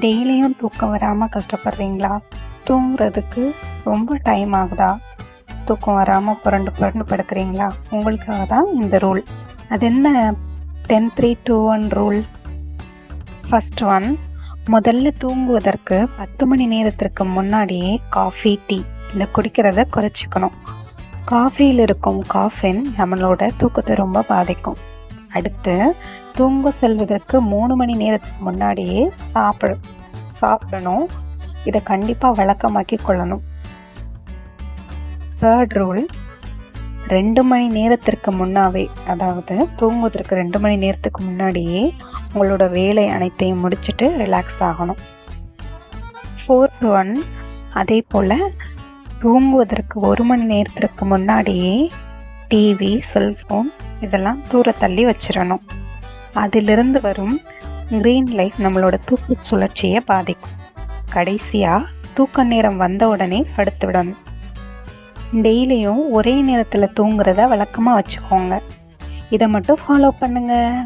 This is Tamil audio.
டெய்லியும் தூக்கம் வராமல் கஷ்டப்படுறீங்களா? தூங்குறதுக்கு ரொம்ப டைம் ஆகுதா? தூக்கம் வராமல் புரண்டு புரண்டு படுக்கிறீங்களா? உங்களுக்காக தான் இந்த ரூல் அது என்ன? Ten three two one rule first one முதல்ல தூங்குவதற்கு பத்து மணி நேரத்திற்கு முன்னாடியே காஃபி டீ இதை குடிக்கிறத குறைச்சிக்கணும். காஃபியில் இருக்கும் காஃபின் நம்மளோட தூக்கத்தை ரொம்ப பாதிக்கும். அடுத்து தூங்க செல்வதற்கு மூணு மணி நேரத்துக்கு முன்னாடியே சாப்பிட சாப்பிடணும். இதை கண்டிப்பாக வழக்கமாக்கி கொள்ளணும். தேர்ட் ரூல் ரெண்டு மணி நேரத்திற்கு முன்னாவே அதாவது தூங்குவதற்கு ரெண்டு மணி நேரத்துக்கு முன்னாடியே உங்களோட வேலை அனைத்தையும் முடிச்சுட்டு ரிலாக்ஸ் ஆகணும். ஃபோர்த் ஒன் அதே போல் தூங்குவதற்கு ஒரு மணி நேரத்திற்கு முன்னாடியே டிவி செல்ஃபோன் இதெல்லாம் தூர தள்ளி வச்சிடணும். அதிலிருந்து வரும் க்ரீன் லைட் நம்மளோட தூக்கு சுழற்சியை பாதிக்கும். கடைசியாக தூக்க நேரம் வந்த உடனே படுத்து விடணும். டெய்லியும் ஒரே நேரத்தில் தூங்குறத வழக்கமாக வச்சுக்கோங்க. இதை மட்டும் ஃபாலோ பண்ணுங்கள்